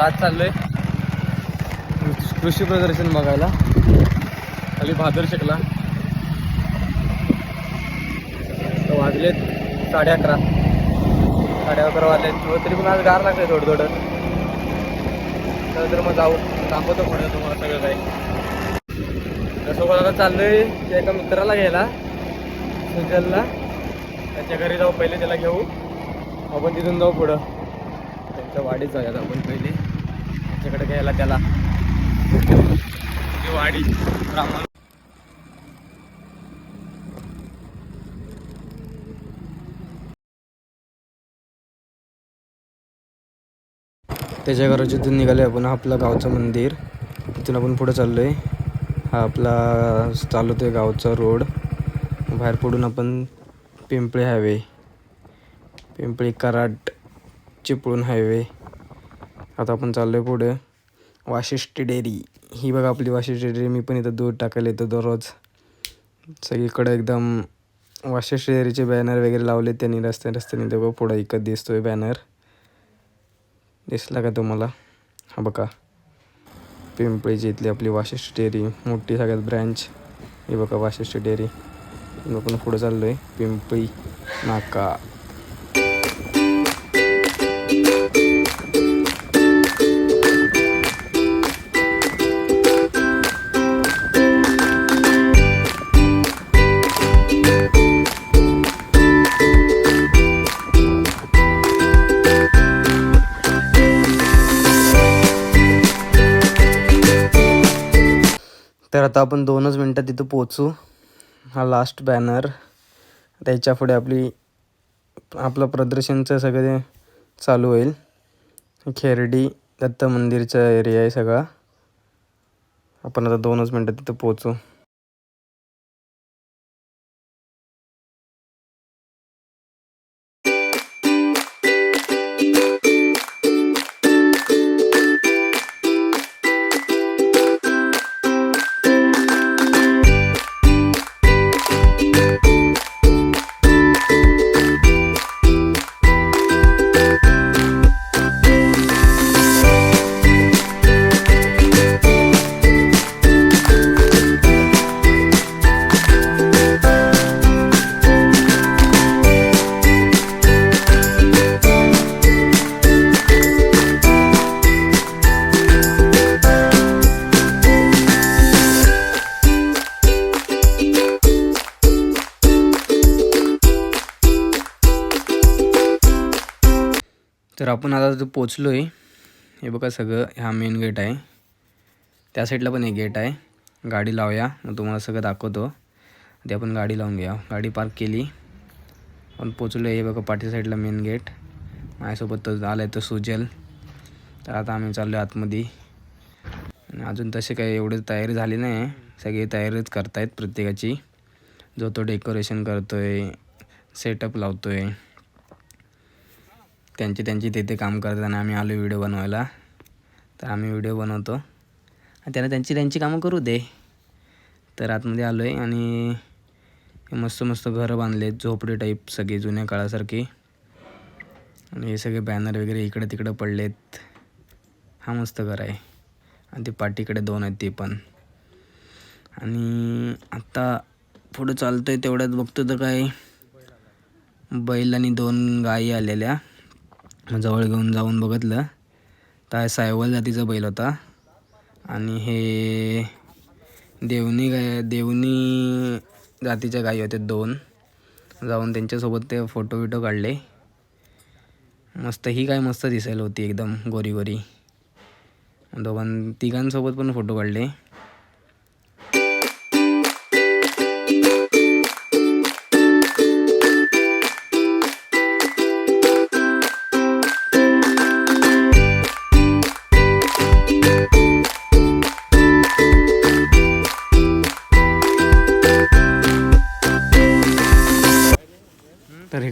आज चाललोय. कृषी प्रदर्शन बघायला. खाली भादर शिकला वाजलेत साडे अकरा. साडे अकरा वाजले किंवा हो, तरी पण आज गार लागले थोडं थोडं तर मग जाऊ. दाखवतो पुढे तुम्हाला सगळं काही. त्यासोबत आता चाललोय एका मित्राला घ्यायला सुजलला. त्याच्या घरी जाऊ पहिले त्याला घेऊ. आपण तिथून जाऊ पुढं. त्यांच्या वाडीत जाऊयात आपण पहिले. त्याच्याकडे घ्यायला त्याला. वाडी. ब्राह्मण त्याच्या घराच्या इथून निघाले आपण हा आपलं गावचं मंदिर. इथून आपण पुढं आहे हा आपला चालवतोय गावचा रोड. बाहेर पडून आपण पिंपळे हायवे. पिंपळी कराट चिपळूण हायवे. आता आपण चाललो आहे पुढे. वाशिष्ठी डेअरी. ही बघा आपली वाशिष्ठी डेअरी. मी पण इथं दूध टाकायला येतो दररोज. सगळीकडे एकदम वाशिष्ठी डेअरीचे बॅनर वगैरे लावले त्यांनी. रस्ते रस्त्याने ते बघा पुढं इकत दिसतोय बॅनर दिसला का तुम्हाला? हा बघा. पिंपळीची इथली आपली वाशिष्ठ डेअरी. मोठी सगळ्यात ब्रँच ही बघा वाशिष्ठी डेअरी. आपण पुढे आहे पिंपळी नाका. आता आपण दोनच मिनटात तिथं पोचू हा लास्ट बॅनर त्याच्या पुढे आपली आपलं प्रदर्शनचं सगळं चालू होईल. खेरडी दत्त मंदिरचा एरिया आहे सगळा. आपण आता दोनच मिनटात तिथं पोचू आपण आता तिथं पोचलो आहे हे बघा सगळं ह्या मेन गेट आहे. त्या साईडला पण एक गेट आहे. गाडी लावूया मग तुम्हाला सगळं दाखवतो. ते आपण गाडी लावून घ्या गाडी पार्क केली. आपण पोचलो हे बघा पाठी साईडला मेन गेट माझ्यासोबत तो आला आहे तो सुजल. तर आता आम्ही चाललो आतमध्ये. आणि अजून तसे काही एवढी तयारी झाली नाही. सगळी तयारीच करतायत प्रत्येकाची. जो तो डेकोरेशन करतो आहे सेटअप लावतो आहे त्यांची त्यांची तिथे काम करताना आणि आम्ही आलो व्हिडिओ बनवायला. तर आम्ही व्हिडिओ बनवतो. आणि त्यांना त्यांची त्यांची कामं करू दे. तर आतमध्ये आलो आहे आणि मस्त मस्त घरं बांधले झोपडी टाईप सगळी जुन्या काळासारखी. आणि हे सगळे बॅनर वगैरे इकडं तिकडं पडलेत. हा मस्त घर आहे. आणि ते पाठीकडे दोन आहेत ते पण. आणि आत्ता पुढं चालतो आहे तेवढ्यात बघतो तर काय. बैल आणि दोन गायी आलेल्या. जवळ घेऊन जाऊन बघितलं. तर हा सायवल जातीचा बैल होता. आणि हे देवणी गाय देवणी जातीच्या गायी होत्या दोन. जाऊन त्यांच्यासोबत ते फोटो बिटो काढले. मस्त ही काय मस्त दिसायला होती एकदम गोरी गोरी दोघां तिघांसोबत पण फोटो काढले.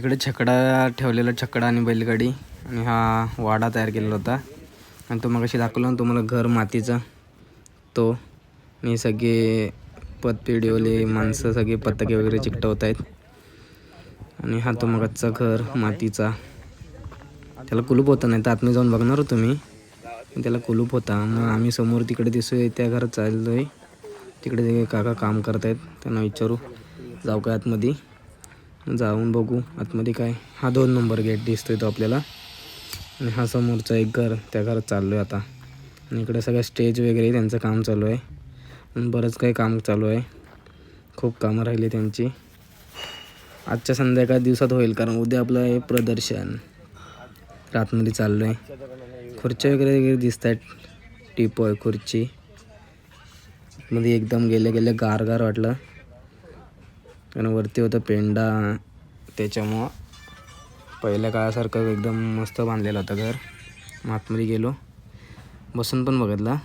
इकडे छकडा ठेवलेला छकडा आणि बैलगाडी. आणि हा वाडा तयार केलेला होता. आणि तो मग अशी दाखवला ना तुम्हाला घर मातीचा. तो. आणि सगळे पतपेढीवाले माणसं सगळे पताके वगैरे चिकटवत आहेत. आणि हा तो मगचा घर मातीचा. त्याला कुलूप होता नाही तर आतमध्ये जाऊन बघणार होतो मी. त्याला कुलूप होता. मग आम्ही समोर तिकडे दिसतोय त्या घरात चाललो आहे तिकडे ते काका काम करत आहेत त्यांना विचारू. जाऊ काय आतमध्ये? जाऊन बघू आतमध्ये काय. हा दोन नंबर गेट दिसतोय तो आपल्याला. आणि हा समोरचा एक घर त्या घरात चाललो आहे आता. आणि इकडे सगळं स्टेज वगैरे त्यांचं काम चालू आहे. बरंच काही काम चालू आहे. खूप कामं राहिली त्यांची. आजच्या संध्याकाळ दिवसात होईल कारण उद्या आपलं आहे प्रदर्शन. रातमध्ये चाललो आहे खुर्च्या वगैरे वगैरे दिसत आहेत टिपो आहे खुर्ची. मध्ये एकदम गेले गेले गार गार वाटलं. कारण वरती होतं पेंडा. त्याच्यामुळं पहिल्या काळासारखं एकदम मस्त बांधलेलं होतं घर. मग आतमध्ये गेलो. बसून पण बघितला.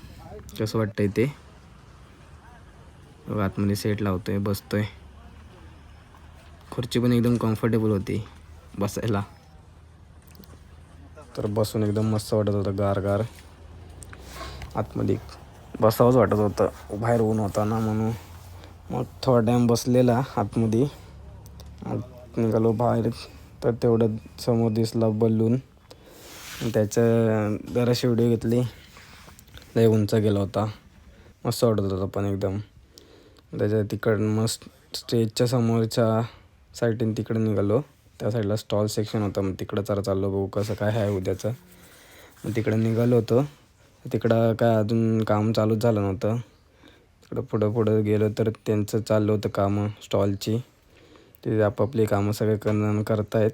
कसं वाटतंय ते. आतमध्ये सेट लावतोय बसतोय. खुर्ची पण एकदम कम्फर्टेबल होती बसायला. तर बसून एकदम मस्त वाटत होतं गार गार आतमध्ये बसावंच वाटत होतं. बाहेर ऊन होता ना म्हणून. मग थोडा टाईम बसलेला आतमध्ये. मग निघालो बाहेर. तर तेवढं समोर दिसला बलून. त्याचं जराशी व्हिडिओ घेतली. लय उंच गेला होता. मस्त वाटत होता पण एकदम. त्याच्या तिकडं मस्त स्टेजच्या समोरच्या साईडने तिकडे निघालो. त्या साईडला स्टॉल सेक्शन होतं. मग तिकडं जरा चाललो बघू कसं काय आहे उद्याचं. मग तिकडं निघालो होतो. तिकडं काय अजून काम चालूच झालं नव्हतं. तिकडं पुढं पुढं गेलो तर त्यांचं चाललं होतं कामं स्टॉलची. ते आपापली कामं सगळे करणं करतायत.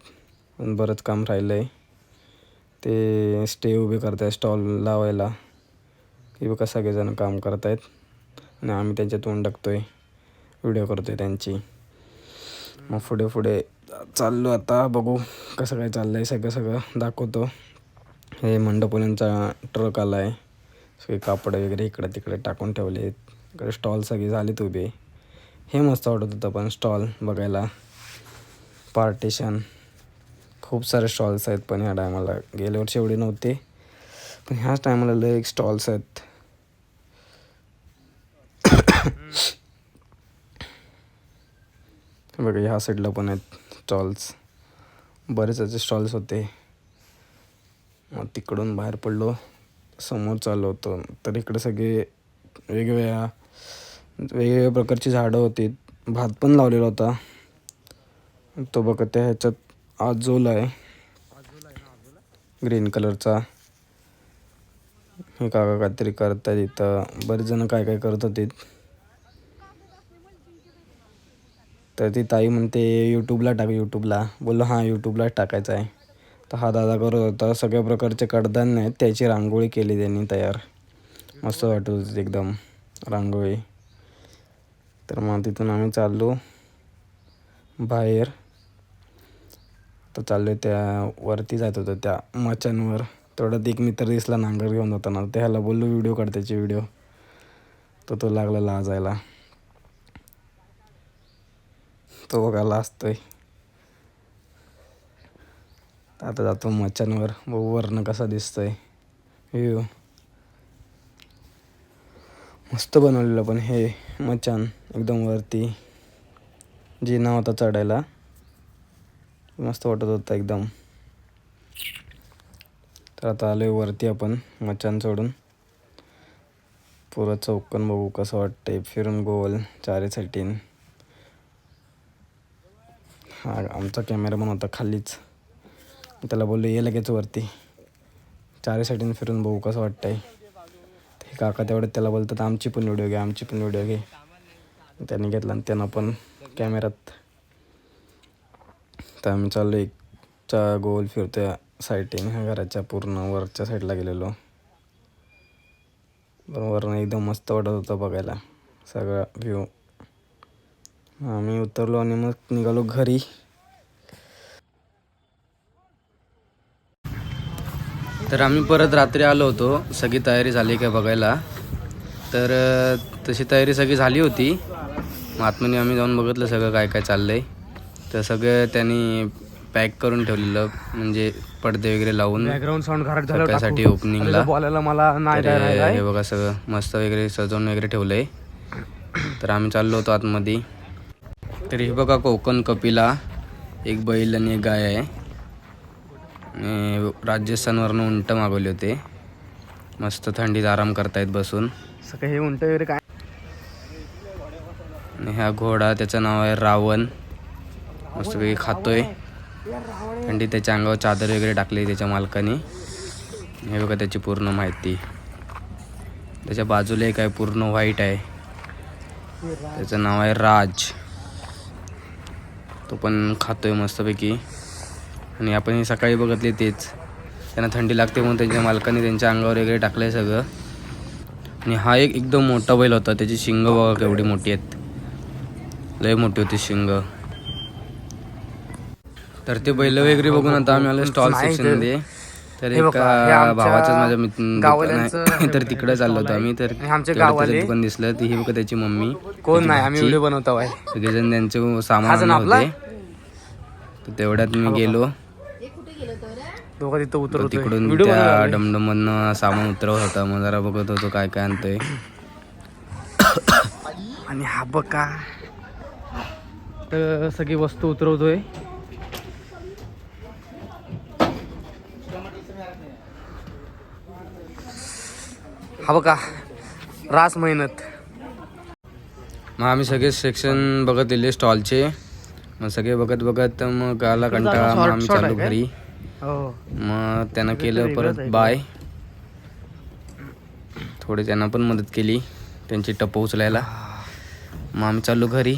पण बरंच काम राहिलं आहे ते स्टे उभे करतायत स्टॉल लावायला. की बघा सगळेजण काम करतायत. आणि आम्ही त्यांच्या तोंड आहे व्हिडिओ करतो आहे त्यांची. मग पुढे पुढे चाललो आता. बघू कसं काय चाललं आहे सगळं सगळं. दाखवतो. हे मंडपोल्यांचा ट्रक आला आहे सगळे कापड वगैरे इकडं तिकडे टाकून ठेवले आहेत इकडे स्टॉल सगळे झालेत उभे. हे मस्त वाटत होतं पण स्टॉल बघायला. पार्टेशन खूप सारे स्टॉल्स आहेत पण ह्या टायमाला गेल्या वर्षी एवढे नव्हते. पण ह्याच टायमाला लय एक स्टॉल्स आहेत. बघा ह्या साईडला पण आहेत स्टॉल्स बरेच असे स्टॉल्स होते. मग तिकडून बाहेर पडलो. समोर चाललो होतो. तर इकडे सगळे वेगवेगळ्या वेगवेगळ्या प्रकारची झाडं होती. भात पण लावलेला होता. तो बघा त्या ह्याच्यात आजोला आहे. ग्रीन कलरचा. हे काका काहीतरी करतायत इथं. बरेच जण काय काय करत होते तर ती ताई म्हणते यूट्यूबला टाक यूट्यूबला बोललो हां यूट्यूबलाच टाकायचं आहे. तर हा दादा करत होता. सगळ्या प्रकारचे कडधान्य आहेत. त्याची रांगोळी केली त्यांनी तयार. मस्त वाटत होती एकदम रांगोळी. तर मग तिथून आम्ही चाललो बाहेर. तर चाललो त्या वरती जात होतो त्या मचांवर. तेवढ्यात एक मित्र दिसला नांगर घेऊन जाताना. त्याला बोललो व्हिडिओ काढ त्याचे व्हिडिओ. तर तो लागला लाजायला. तो बघा लाजतोय आता जातो मचांवर. वर्ण वरनं कसा दिसतोय. व्ह्यू मस्त बनवलेलं पण हे मचान. एकदम वरती. जिना होता चढायला. मस्त वाटत होता एकदम. तर आता आलो वरती आपण मचान सोडून पुरं चौकन बघू कसं वाटतंय. फिरून गोल चारी साईडीन. हा आमचा कॅमेरामन होता खालीच. त्याला बोललो ये लगेच वरती. चारी साईटीन फिरून बघू कसं वाटतंय. ते काका तेवढं त्याला बोलतात आमची पण व्हिडिओ घे आमची पण व्हिडिओ घे. त्यांनी घेतला आणि त्यांना पण कॅमेऱ्यात. तर आम्ही चाललो एकच्या गोल फिरतो साईटिंग ह्या घराच्या पूर्ण वरच्या साईडला गेलेलो. पण वरनं एकदम मस्त वाटत होतं बघायला सगळा व्ह्यू आम्ही उतरलो आणि मग निघालो घरी. तर आम्ही परत रात्री आलो होतो सगळी तयारी झाली का बघायला. तर तशी तयारी सगळी झाली होती. मग आतमध्ये आम्ही जाऊन बघितलं सगळं काय काय चाललंय. तर सगळं त्यांनी पॅक करून ठेवलेलं म्हणजे पडदे वगैरे लावून. बॅकग्राऊंड साऊंड घरात सकाळसाठी ओपनिंगला बोलायला मला नाही हे बघा सगळं मस्त वगैरे सजवून वगैरे ठेवलंय. तर आम्ही चाललो होतो आतमध्ये. तर हे बघा कोकण कपिला एक बैल आणि एक गाय आहे. आणि राजस्थानवरनं उंट मागवले होते. मस्त थंडीत आराम करतायत बसून. सगळं हे उंट वगैरे काय हा घोडा त्याचं नाव आहे रावण. मस्तपैकी खातोय. थंडी त्याच्या अंगावर चादर वगैरे टाकली त्याच्या मालकाने. हे बघा त्याची पूर्ण माहिती. त्याच्या बाजूला एक आहे पूर्ण व्हाईट आहे. त्याचं नाव आहे राज. तो पण खातोय मस्तपैकी आणि आपण हे सकाळी बघितले तेच. त्यांना थंडी लागते म्हणून त्यांच्या मालकाने त्यांच्या अंगावर वगैरे टाकलंय सगळं. आणि हा एक एकदम मोठा बैल होता त्याची शिंग बघा केवढी मोठी आहेत. लय मोठी होती शिंग. तर ते बैल वगैरे बघून आता आम्ही आलो स्टॉल नाही सेक्शन ते- मध्ये. तर एका आमच्या भावाचं माझ्या मित्र तर तिकडे चाललो होतो आम्ही तर दुकान दिसलं ती ही बघा त्याची मम्मी कोण नाही आम्ही. व्हिडिओ बनवतो सगळेजण त्यांचे सामान जण? होते. तर तेवढ्यात मी गेलो. दोघं तिथं तो उतरवतो तिकडून त्या डमडमधनं सामान उतरवत होता. मग जरा बघत होतो काय काय आणतोय. आणि हा बघा. तर सगळी वस्तू उतरवतोय. हा बघा रास मेहनत. मग आम्ही सगळे सेक्शन बघत दिले स्टॉलचे मग सगळे बघत बघत मग आला कंटाळा. मग आम्ही चालू? घरी. हो. मग त्यानं केलं परत बाय थोडी त्यांना पण मदत केली त्यांची टप उचलायला मग आम्ही चाललो घरी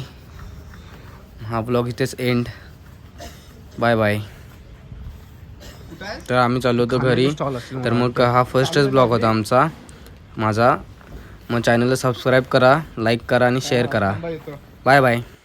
हा ब्लॉग इथेच एंड बाय बाय तर आम्ही चाललो होतो घरी. तर मग हा फर्स्टच ब्लॉग होता आमचा. माझा. मग चॅनलला सबस्क्राईब करा लाईक करा आणि शेअर करा. Bye bye